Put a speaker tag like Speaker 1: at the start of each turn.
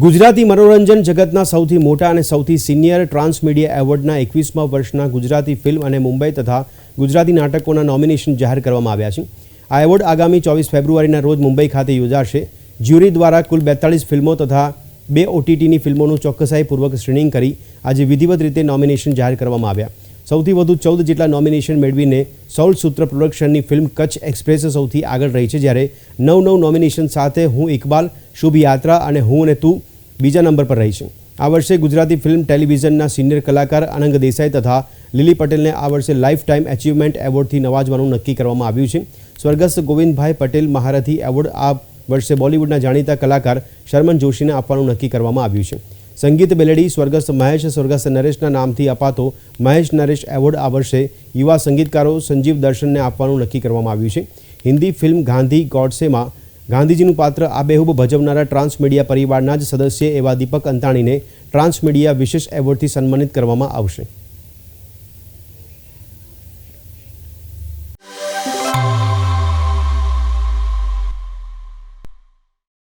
Speaker 1: ગુજરાતી મનોરંજન જગતના સૌથી મોટા અને સૌથી સિનિયર ટ્રાન્સમીડિયા એવોર્ડના એકવીસમા વર્ષના ગુજરાતી ફિલ્મ અને મુંબઈ તથા ગુજરાતી નાટકોના નોમિનેશન જાહેર કરવામાં આવ્યા છે. આ એવોર્ડ આગામી ચોવીસ ફેબ્રુઆરીના રોજ મુંબઈ ખાતે યોજાશે. જ્યુરી દ્વારા કુલ બેતાળીસ ફિલ્મો તથા બે ઓટીટીની ફિલ્મોનું ચોકસાઈપૂર્વક સ્ક્રીનિંગ કરી આજે વિધિવત રીતે નોમિનેશન જાહેર કરવામાં આવ્યા. સૌથી વધુ ચૌદ જેટલા નોમિનેશન મેળવીને સૌલ સૂત્ર પ્રોડક્શનની ફિલ્મ કચ્છ એક્સપ્રેસ સૌથી આગળ રહી છે. જ્યારે નવ નવ નોમિનેશન સાથે હું ઇકબાલ, શુભ યાત્રા અને હું અને તું બીજા નંબર પર રહી છે. આ વર્ષે ગુજરાતી ફિલ્મ ટેલિવિઝનના સિનિયર કલાકાર અનંગ દેસાઈ તથા લીલી પટેલને આ વર્ષે લાઈફ ટાઈમ એચિવમેન્ટ એવોર્ડથી નવાજવાનું નક્કી કરવામાં આવ્યું છે. સ્વર્ગસ્થ ગોવિંદભાઈ પટેલ મહારથી એવોર્ડ આ વર્ષે બોલિવૂડના જાણીતા કલાકાર શર્મન જોશીને આપવાનું નક્કી કરવામાં આવ્યું છે. સંગીત બેલેડી, સ્વર્ગસ્થ મહેશ, સ્વર્ગસ્થ નરેશના નામથી અપાતો મહેશ નરેશ એવોર્ડ આ વર્ષે યુવા સંગીતકારો સંજીવ દર્શનને આપવાનું નક્કી કરવામાં આવ્યું છે. હિન્દી ફિલ્મ ગાંધી ગોડસેમાં ગાંધીજીનું પાત્ર આબેહૂબ ભજવનારા ટ્રાન્સ મીડિયા પરિવારના જ સદસ્ય એવા દીપક અંતાણીને ટ્રાન્સ મીડિયા વિશેષ એવોર્ડથી સન્માનિત કરવામાં આવશે.